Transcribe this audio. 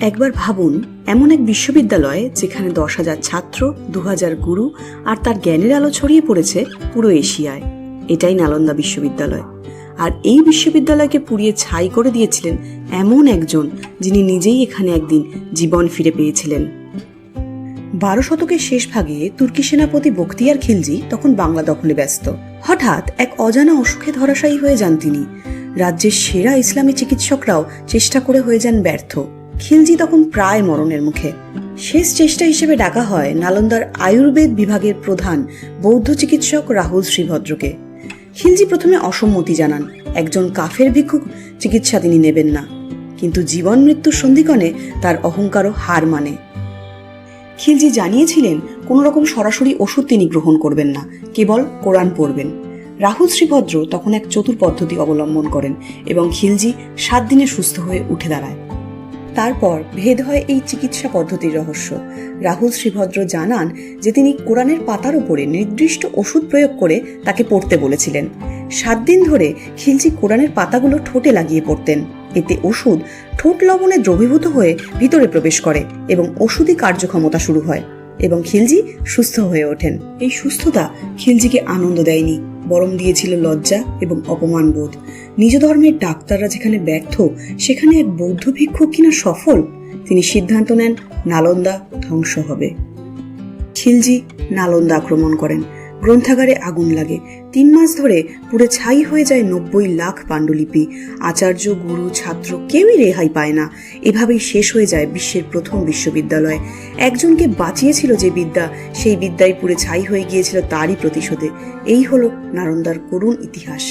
একবার ভাবুন, এমন এক বিশ্ববিদ্যালয় যেখানে দশ হাজার ছাত্র, দু হাজার গুরু আর তার জ্ঞানের আলো ছড়িয়ে পড়েছে পুরো এশিয়ায়। এটাই নালন্দা বিশ্ববিদ্যালয়। আর এই বিশ্ববিদ্যালয়কে পুড়িয়ে ছাই করে দিয়েছিলেন এমন একজন যিনি নিজেই এখানে একদিন জীবন ফিরে পেয়েছিলেন। বারো শতকের শেষ ভাগে তুর্কি সেনাপতি বখতিয়ার খিলজি তখন বাংলা দখলে ব্যস্ত। হঠাৎ এক অজানা অসুখে ধরাশায়ী হয়ে যান তিনি। রাজ্যের সেরা ইসলামী চিকিৎসকরাও চেষ্টা করে হয়ে যান ব্যর্থ। খিলজি তখন প্রায় মরণের মুখে। শেষ চেষ্টা হিসেবে ডাকা হয় নালন্দার আয়ুর্বেদ বিভাগের প্রধান বৌদ্ধ চিকিৎসক রাহুল শ্রীভদ্রকে। খিলজি প্রথমে অসম্মতি জানান, একজন কাফের ভিক্ষুক, চিকিৎসা তিনি নেবেন না। কিন্তু জীবন মৃত্যুর সন্ধিক্ষণে তার অহংকারও হার মানে। খিলজি জানিয়েছিলেন, কোনো রকম সরাসরি ওষুধ তিনি গ্রহণ করবেন না, কেবল কোরআন পড়বেন। রাহুল শ্রীভদ্র তখন এক চতুর পদ্ধতি অবলম্বন করেন এবং খিলজি সাত দিনে সুস্থ হয়ে উঠে দাঁড়ায়। তারপর ভেদ হয় এই চিকিৎসা পদ্ধতির রহস্য। রাহুল শ্রীভদ্র জানান যে তিনি কোরআনের পাতার উপরে নির্দিষ্ট ওষুধ প্রয়োগ করে তাকে পড়তে বলেছিলেন। সাত দিন ধরে খিলজি কোরআনের পাতাগুলো ঠোঁটে লাগিয়ে পড়তেন। এতে ওষুধ ঠোঁট লবণে দ্রবীভূত হয়ে ভিতরে প্রবেশ করে এবং ওষুধই কার্যক্ষমতা শুরু হয়। এবং খিলজি সুস্থ হয়ে ওঠেন। এই সুস্থতা খিলজিকে আনন্দ দেয়নি, বরং দিয়েছিল লজ্জা এবং অপমান বোধ। নিজ ধর্মের ডাক্তাররা যেখানে ব্যর্থ, সেখানে এক বৌদ্ধ ভিক্ষুক কিনা সফল, তিনি সিদ্ধান্ত নেন নালন্দা ধ্বংস হবে। খিলজি নালন্দা আক্রমণ করেন। গ্রন্থাগারে আগুন লাগে। তিন মাস ধরে পুরে ছাই হয়ে যায় নব্বই লাখ পাণ্ডুলিপি। আচার্য, গুরু, ছাত্র কেউই রেহাই পায় না। এভাবেই শেষ হয়ে যায় বিশ্বের প্রথম বিশ্ববিদ্যালয়। একজনকে বাঁচিয়েছিল যে বিদ্যা, সেই বিদ্যায় পুরে ছাই হয়ে গিয়েছিল তারই প্রতিশোধে। এই হলো নারন্দার করুণ ইতিহাস।